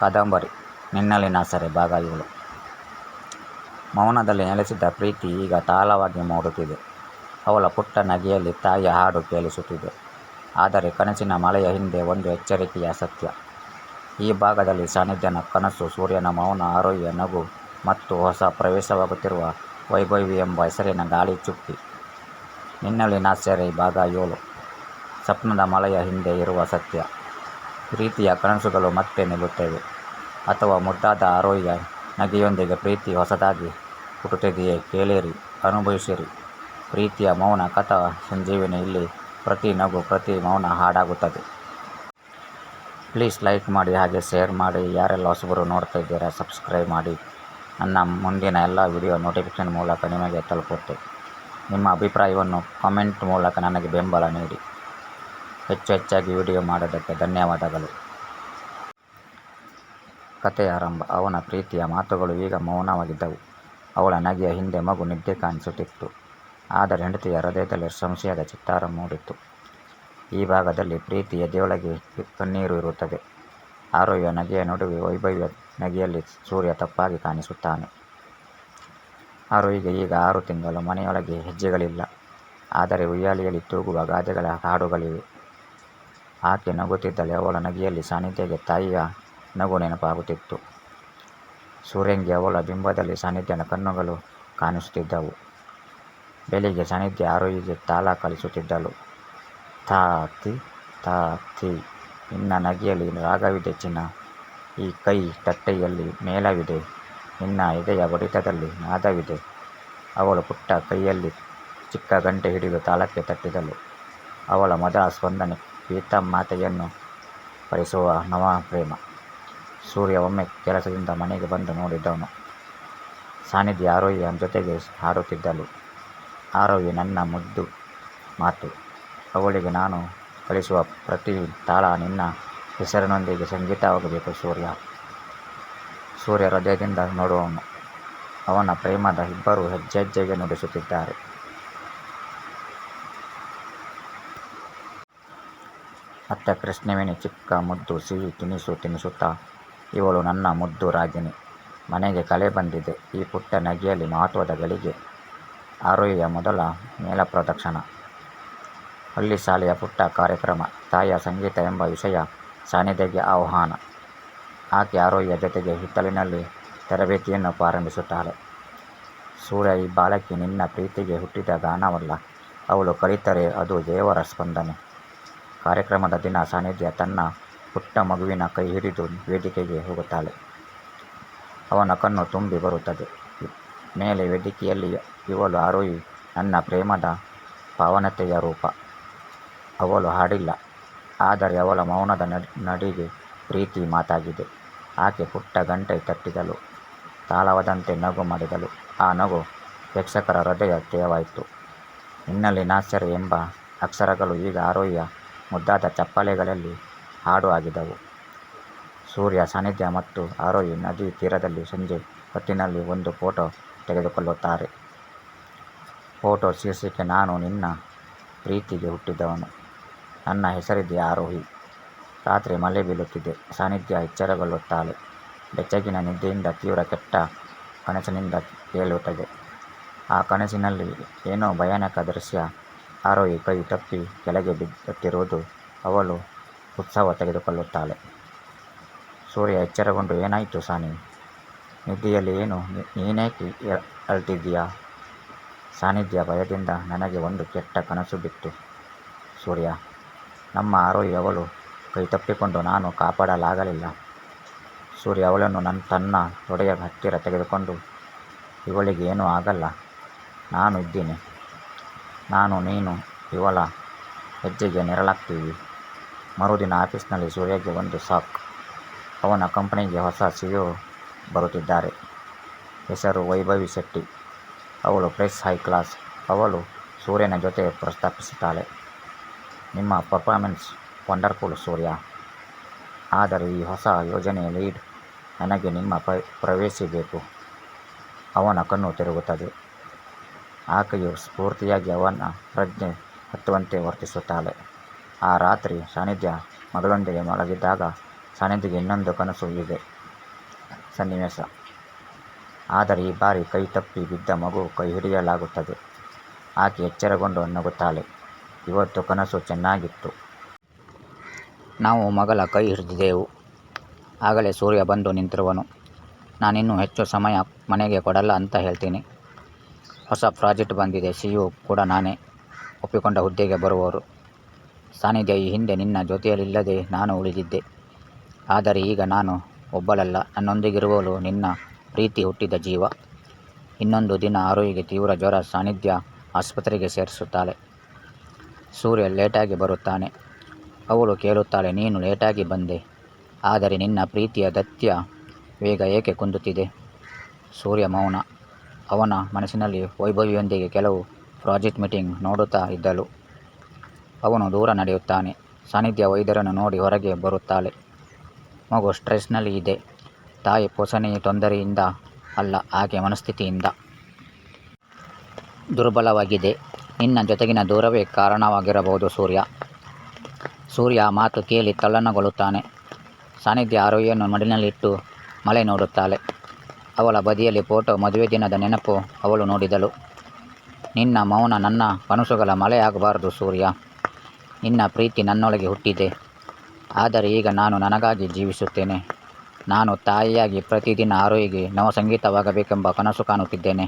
ಕಾದಂಬರಿ ನಿನ್ನಲ್ಲಿನ ನಾಸರೆ ಭಾಗ ಏಳು ಮೌನದಲ್ಲಿ ನೆಲೆಸಿದ್ದ ಪ್ರೀತಿ ಈಗ ತಾಳವಾಗಿ ಮೂಡುತ್ತಿದೆ ಅವಳ ಪುಟ್ಟ ನಗೆಯಲ್ಲಿ ತಾಯಿಯ ಹಾಡು ಕೇಳಿಸುತ್ತಿದೆ. ಆದರೆ ಕನಸಿನ ಮಳೆಯ ಹಿಂದೆ ಒಂದು ಎಚ್ಚರಿಕೆಯ ಸತ್ಯ. ಈ ಭಾಗದಲ್ಲಿ ಸಾನ್ನಿಧ್ಯನ ಕನಸು, ಸೂರ್ಯನ ಮೌನ, ಆರೋಗ್ಯ, ನಗು ಮತ್ತು ಹೊಸ ಪ್ರವೇಶವಾಗುತ್ತಿರುವ ವೈಭವಿ ಎಂಬ ಹೆಸರಿನ ಗಾಳಿ ಚುಕ್ಕಿ ನಿನ್ನಲ್ಲಿನ ಸೆರೆ ಭಾಗ ಏಳು. ಸ್ವಪ್ನದ ಮಳೆಯ ಹಿಂದೆ ಇರುವ ಸತ್ಯ. ಪ್ರೀತಿಯ ಕನಸುಗಳು ಮತ್ತೆ ನಿಲ್ಲುತ್ತವೆ. ಅಥವಾ ಮುದ್ದಾದ ಆರೋಗ್ಯ ನಗೆಯೊಂದಿಗೆ ಪ್ರೀತಿ ಹೊಸದಾಗಿ ಹುಟ್ಟುತ್ತಿದೆಯೇ ಕೇಳಿರಿ, ಅನುಭವಿಸಿರಿ. ಪ್ರೀತಿಯ ಮೌನ ಕಥಾ ಸಂಜೀವಿನಿ ಇಲ್ಲಿ ಪ್ರತಿ ನಗು, ಪ್ರತಿ ಮೌನ ಹಾಡಾಗುತ್ತದೆ. ಪ್ಲೀಸ್ ಲೈಕ್ ಮಾಡಿ ಹಾಗೆ ಶೇರ್ ಮಾಡಿ. ಯಾರೆಲ್ಲ ಹೊಸಬರು ನೋಡ್ತಾ ಇದ್ದೀರಾ, ಸಬ್ಸ್ಕ್ರೈಬ್ ಮಾಡಿ. ನನ್ನ ಮುಂದಿನ ಎಲ್ಲ ವಿಡಿಯೋ ನೋಟಿಫಿಕೇಷನ್ ಮೂಲಕ ನಿಮಗೆ ತಲುಪುತ್ತೆ. ನಿಮ್ಮ ಅಭಿಪ್ರಾಯವನ್ನು ಕಾಮೆಂಟ್ ಮೂಲಕ ನನಗೆ ಬೆಂಬಲ ನೀಡಿ. ಹೆಚ್ಚು ಹೆಚ್ಚಾಗಿ ವಿಡಿಯೋ ಮಾಡೋದಕ್ಕೆ ಧನ್ಯವಾದಗಳು. ಕಥೆಯ ಆರಂಭ. ಅವನ ಪ್ರೀತಿಯ ಮಾತುಗಳು ಈಗ ಮೌನವಾಗಿದ್ದವು. ಅವಳ ನಗೆಯ ಹಿಂದೆ ಮಗು ನಿದ್ದೆ ಕಾಣಿಸುತ್ತಿತ್ತು. ಆದರೆ ಹೆಂಡತಿಯ ಹೃದಯದಲ್ಲಿ ಸಂಶಯದ ಚಿತ್ತಾರ ಮೂಡಿತ್ತು. ಈ ಭಾಗದಲ್ಲಿ ಪ್ರೀತಿ ಎದೆಯೊಳಗೆ ಕಣ್ಣೀರು ಇರುತ್ತದೆ. ಆರೋಗ್ಯ ನಗೆಯ ನಡುವೆ ವೈಭವ್ಯ ನಗೆಯಲ್ಲಿ ಸೂರ್ಯ ತಪ್ಪಾಗಿ ಕಾಣಿಸುತ್ತಾನೆ. ಆರೋಹಿಗೆ ಈಗ ಆರು ತಿಂಗಳು ಮನೆಯೊಳಗೆ ಹೆಜ್ಜೆಗಳಿಲ್ಲ. ಆದರೆ ಉಯ್ಯಾಲೆಯಲ್ಲಿ ತೂಗುವ ಗಾದೆಗಳ ಹಾಡುಗಳಿವೆ. ಆಕೆ ನಗುತ್ತಿದ್ದಳೆ ಅವಳ ನಗೆಯಲ್ಲಿ ಸಾನ್ನಿಧ್ಯಗೆ ತಾಯಿಯ ನಗು ನೆನಪಾಗುತ್ತಿತ್ತು. ಸೂರ್ಯಂಗೆ ಅವಳ ಬಿಂಬದಲ್ಲಿ ಸಾನ್ನಿಧ್ಯನ ಕಣ್ಣುಗಳು ಕಾಣಿಸುತ್ತಿದ್ದವು. ಬೆಳಿಗ್ಗೆ ಸಾನ್ನಿಧ್ಯ ಆರೋಹಿಗೆ ತಾಳ ಕಲಿಸುತ್ತಿದ್ದಳು. ತಾತಿ ತಾತಿ ನಿನ್ನ ನಗೆಯಲ್ಲಿ ರಾಗವಿದೆ ಚಿನ್ನ. ಈ ಕೈ ತಟ್ಟೆಯಲ್ಲಿ ಮೇಲವಿದೆ. ನಿನ್ನ ಎದೆಯ ಬಡಿತದಲ್ಲಿ ನಾದವಿದೆ. ಅವಳು ಪುಟ್ಟ ಕೈಯಲ್ಲಿ ಚಿಕ್ಕ ಗಂಟೆ ಹಿಡಿದು ತಾಳಕ್ಕೆ ತಟ್ಟಿದಳು. ಅವಳ ಮೊದಲ ಸ್ಪಂದನೆ ಪೀತಮಾತೆಯನ್ನು ನವ ಪ್ರೇಮ ಸೂರ್ಯ ಒಮ್ಮೆ ಕೆಲಸದಿಂದ ಮನೆಗೆ ಬಂದು ನೋಡಿದ್ದವನು ಸಾನ್ನಿಧ್ಯ ಆರೋಹಿಯ ಜೊತೆಗೆ ಹಾಡುತ್ತಿದ್ದಳು. ಆರೋಹಿ ನನ್ನ ಮುದ್ದು ಮಾತು. ಅವಳಿಗೆ ನಾನು ಕಳಿಸುವ ಪ್ರತಿ ತಾಳ ನಿನ್ನ ಹೆಸರಿನೊಂದಿಗೆ ಸಂಗೀತವಾಗಬೇಕು ಸೂರ್ಯ. ಸೂರ್ಯ ಹೃದಯದಿಂದ ನೋಡುವವನು. ಅವನ ಪ್ರೇಮದ ಇಬ್ಬರು ಹೆಜ್ಜೆ ಹೆಜ್ಜೆಗೆ ನುಡಿಸುತ್ತಿದ್ದಾರೆ. ಅತ್ತ ಕೃಷ್ಣವೇಣಿ ಚಿಕ್ಕ ಮುದ್ದು ಸಿಹಿ ತಿನಿಸು ತಿನಿಸುತ್ತಾ, ಇವಳು ನನ್ನ ಮುದ್ದು ರಾಗಿಣಿ. ಮನೆಗೆ ಕಲೆ ಬಂದಿದೆ. ಈ ಪುಟ್ಟ ನಗೆಯಲ್ಲಿ ಮಹತ್ವದ ಗಳಿಗೆ ಆರೋಹಿಯ ಮೊದಲ ಮೇಳಪ್ರದಕ್ಷಿಣ ಹಳ್ಳಿ ಶಾಲೆಯ ಪುಟ್ಟ ಕಾರ್ಯಕ್ರಮ, ತಾಯಿಯ ಸಂಗೀತ ಎಂಬ ವಿಷಯ ಸಾನಿಧ್ಯಗೆ ಆಹ್ವಾನ. ಆಕೆ ಆರೋಹಿಯ ಜೊತೆಗೆ ಹಿತ್ತಲಿನಲ್ಲಿ ತರಬೇತಿಯನ್ನು ಪ್ರಾರಂಭಿಸುತ್ತಾಳೆ. ಸೂರ್ಯ ಈ ಬಾಲಕಿ ನಿನ್ನ ಪ್ರೀತಿಗೆ ಹುಟ್ಟಿದ ಗಾನವಲ್ಲ. ಅವಳು ಕಲಿತರೆ ಅದು ದೇವರ ಸ್ಪಂದನೆ. ಕಾರ್ಯಕ್ರಮದ ದಿನ ಸಾನ್ನಿಧ್ಯ ತನ್ನ ಪುಟ್ಟ ಮಗುವಿನ ಕೈ ಹಿಡಿದು ವೇದಿಕೆಗೆ ಹೋಗುತ್ತಾಳೆ. ಅವನ ಕಣ್ಣು ತುಂಬಿ ಬರುತ್ತದೆ. ಮೇಲೆ ವೇದಿಕೆಯಲ್ಲಿ ಇವಳು ಆರೋಹಿ, ನನ್ನ ಪ್ರೇಮದ ಪಾವನತೆಯ ರೂಪ. ಅವಳು ಹಾಡಿಲ್ಲ, ಆದರೆ ಅವಳ ಮೌನದ ನಡಿಗೆ ಪ್ರೀತಿ ಮಾತಾಗಿದೆ. ಆಕೆ ಪುಟ್ಟ ಗಂಟೆ ತಟ್ಟಿದಳು, ತಾಳವದಂತೆ ನಗು ಮಾಡಿದಳು. ಆ ನಗು ಪ್ರೇಕ್ಷಕರ ಹೃದಯ ತೇವಾಯಿತು. ನಿನ್ನಲ್ಲಿ ನಾಸ್ಯರು ಎಂಬ ಅಕ್ಷರಗಳು ಈಗ ಆರೋಹಿಯ ಮುದ್ದಾದ ಚಪ್ಪಾಳೆಗಳಲ್ಲಿ ಹಾಡು ಆಗಿದವು ಸೂರ್ಯ, ಸಾನ್ನಿಧ್ಯ ಮತ್ತು ಆರೋಹಿ ನದಿ ತೀರದಲ್ಲಿ ಸಂಜೆ ಹೊತ್ತಿನಲ್ಲಿ ಒಂದು ಫೋಟೋ ತೆಗೆದುಕೊಳ್ಳುತ್ತಾರೆ. ಫೋಟೋ ಶೀರ್ಷಿಕೆ, ನಾನು ನಿನ್ನ ಪ್ರೀತಿಗೆ ಹುಟ್ಟಿದವನು. ನನ್ನ ಹೆಸರಿದೆ ಆರೋಹಿ. ರಾತ್ರಿ ಮಳೆ ಬೀಳುತ್ತಿದೆ. ಸಾನ್ನಿಧ್ಯ ಎಚ್ಚರಗೊಳ್ಳುತ್ತಾಳೆ. ಬೆಚ್ಚಗಿನ ನಿದ್ದೆಯಿಂದ ತೀವ್ರ ಕೆಟ್ಟ ಕನಸಿನಿಂದ ಕೇಳುತ್ತದೆ. ಆ ಕನಸಿನಲ್ಲಿ ಏನೋ ಭಯಾನಕ ದೃಶ್ಯ ಆರೋಹಿ ಕೈ ತಪ್ಪಿ ಕೆಳಗೆ ಬಿದ್ದಿರುವುದು ಅವಳು ಉತ್ಸಾಹ ತೆಗೆದುಕೊಳ್ಳುತ್ತಾಳೆ. ಸೂರ್ಯ ಎಚ್ಚರಗೊಂಡು, ಏನಾಯಿತು ಸಾನಿ? ನಿದ್ದೆಯಲ್ಲಿ ಏನು? ನೀನೇಕೆ ಅಳ್ತಿದ್ದೀಯಾ? ಸಾನ್ನಿಧ್ಯ ಭಯದಿಂದ ನನಗೆ ಒಂದು ಕೆಟ್ಟ ಕನಸು ಬಿತ್ತು. ಸೂರ್ಯ, ನಮ್ಮ ಆರೋಹಿ ಅವಳು ಕೈ ತಪ್ಪಿಕೊಂಡು ನಾನು ಕಾಪಾಡಲಾಗಲಿಲ್ಲ. ಸೂರ್ಯ ಅವಳನ್ನು ನನ್ನ ತನ್ನ ತೊಡೆಯ ಹತ್ತಿರ ತೆಗೆದುಕೊಂಡು ಇವಳಿಗೆ ಏನೂ ಆಗಲ್ಲ. ನಾನು ಇದ್ದೀನಿ. ನಾನು, ನೀನು, ಇವಳ ಹೆಜ್ಜೆಗೆ ನೆರಳಾಗ್ತೀವಿ. ಮರುದಿನ ಆಫೀಸ್ನಲ್ಲಿ ಸೂರ್ಯಗೆ ಒಂದು ಸಾಕ್. ಅವನ ಕಂಪನಿಗೆ ಹೊಸ ಸಿಇಒ ಬರುತ್ತಿದ್ದಾರೆ. ಹೆಸರು ವೈಭವಿ ಶೆಟ್ಟಿ. ಅವಳು ಫ್ರೆಶ್ ಹೈ ಕ್ಲಾಸ್. ಅವಳು ಸೂರ್ಯನ ಜೊತೆ ಪ್ರಸ್ತಾಪಿಸುತ್ತಾಳೆ. ನಿಮ್ಮ ಪರ್ಫಾರ್ಮೆನ್ಸ್ ವಂಡರ್ಫುಲ್ ಸೂರ್ಯ. ಆದರೆ ಈ ಹೊಸ ಯೋಜನೆಯ ಲೀಡ್ ನನಗೆ ನಿಮ್ಮ ಪ್ರವೇಶಿಸಬೇಕು ಅವನ ಕಣ್ಣು ತಿರುಗುತ್ತದೆ. ಆಕೆಯು ಸ್ಫೂರ್ತಿಯಾಗಿ ಅವನ ಪ್ರಜ್ಞೆ ಹತ್ತುವಂತೆ ವರ್ತಿಸುತ್ತಾಳೆ. ಆ ರಾತ್ರಿ ಸಾನ್ನಿಧ್ಯ ಮಗಳೊಂದಿಗೆ ಮಲಗಿದ್ದಾಗ ಸಾನಿಧ್ಯಗೆ ಇನ್ನೊಂದು ಕನಸು ಇದೆ. ಸನ್ನಿವೇಶ. ಆದರೆ ಈ ಬಾರಿ ಕೈ ತಪ್ಪಿ ಬಿದ್ದ ಮಗು ಕೈ ಹಿಡಿಯಲಾಗುತ್ತದೆ. ಆಕೆ ಎಚ್ಚರಗೊಂಡು ನಗುತ್ತಾಳೆ. ಇವತ್ತು ಕನಸು ಚೆನ್ನಾಗಿತ್ತು. ನಾವು ಮಗಳ ಕೈ ಹಿಡಿದಿದ್ದೆವು ಆಗಲೇ ಸೂರ್ಯ ಬಂದು ನಿಂತಿರುವನು. ನಾನಿನ್ನೂ ಹೆಚ್ಚು ಸಮಯ ಮನೆಗೆ ಕೊಡಲ್ಲ ಅಂತ ಹೇಳ್ತೀನಿ. ಹೊಸ ಪ್ರಾಜೆಕ್ಟ್ ಬಂದಿದೆ. ಸಿ ಯು ಕೂಡ ನಾನೇ ಒಪ್ಪಿಕೊಂಡ ಹುದ್ದೆಗೆ ಬರುವವರು. ಸಾನಿಧ್ಯ ಈ ಹಿಂದೆ ನಿನ್ನ ಜೊತೆಯಲ್ಲಿಲ್ಲದೆ ನಾನು ಉಳಿದಿದ್ದೆ. ಆದರೆ ಈಗ ನಾನು ಒಬ್ಬಳಲ್ಲ. ನನ್ನೊಂದಿಗಿರುವವಳು ನಿನ್ನ ಪ್ರೀತಿ ಹುಟ್ಟಿದ ಜೀವ. ಇನ್ನೊಂದು ದಿನ ಆರೋಗ್ಯಕ್ಕೆ ತೀವ್ರ ಜ್ವರ ಸಾನಿಧ್ಯ ಆಸ್ಪತ್ರೆಗೆ ಸೇರಿಸುತ್ತಾಳೆ. ಸೂರ್ಯ ಲೇಟಾಗಿ ಬರುತ್ತಾನೆ. ಅವಳು ಕೇಳುತ್ತಾಳೆ, ನೀನು ಲೇಟಾಗಿ ಬಂದೆ. ಆದರೆ ನಿನ್ನ ಪ್ರೀತಿಯ ದತ್ಯ ವೇಗ ಏಕೆ ಕುಂದುತ್ತಿದೆ? ಸೂರ್ಯ ಮೌನ. ಅವನ ಮನಸ್ಸಿನಲ್ಲಿ ವೈಭವಿಯೊಂದಿಗೆ ಕೆಲವು ಪ್ರಾಜೆಕ್ಟ್ ಮೀಟಿಂಗ್ ನೋಡುತ್ತಾ ಇದ್ದಳು. ಅವನು ದೂರ ನಡೆಯುತ್ತಾನೆ. ಸಾನ್ನಿಧ್ಯ ವೈದ್ಯರನ್ನು ನೋಡಿ ಹೊರಗೆ ಬರುತ್ತಾಳೆ. ಮಗು ಸ್ಟ್ರೆಸ್ನಲ್ಲಿ ಇದೆ. ತಾಯಿ ಪೋಷಣೆಯ ತೊಂದರೆಯಿಂದ ಅಲ್ಲ, ಹಾಗೆ ಮನಸ್ಥಿತಿಯಿಂದ. ದುರ್ಬಲವಾಗಿದೆ. ನಿನ್ನ ಜೊತೆಗಿನ ದೂರವೇ ಕಾರಣವಾಗಿರಬಹುದು ಸೂರ್ಯ. ಸೂರ್ಯ ಮಾತು ಕೇಳಿ ತಲ್ಲಣಗೊಳ್ಳುತ್ತಾನೆ. ಸಾನಿಧ್ಯ ಆರೋಹಿಯನ್ನು ಮಡಿನಲ್ಲಿಟ್ಟು ಮಳೆ ನೋಡುತ್ತಾಳೆ. ಅವಳ ಬದಿಯಲ್ಲಿ ಫೋಟೋ ಮದುವೆ ದಿನದ ನೆನಪು ಅವಳು ನೋಡಿದಳು. ನಿನ್ನ ಮೌನ ನನ್ನ ಕನಸುಗಳ ಮಳೆಯಾಗಬಾರದು ಸೂರ್ಯ. ನಿನ್ನ ಪ್ರೀತಿ ನನ್ನೊಳಗೆ ಹುಟ್ಟಿದೆ. ಆದರೆ ಈಗ ನಾನು ನನಗಾಗಿ ಜೀವಿಸುತ್ತೇನೆ. ನಾನು ತಾಯಿಯಾಗಿ ಪ್ರತಿದಿನ ಆರೋಹಿಗೆ ನವಸಂಗೀತವಾಗಬೇಕೆಂಬ ಕನಸು ಕಾಣುತ್ತಿದ್ದೇನೆ.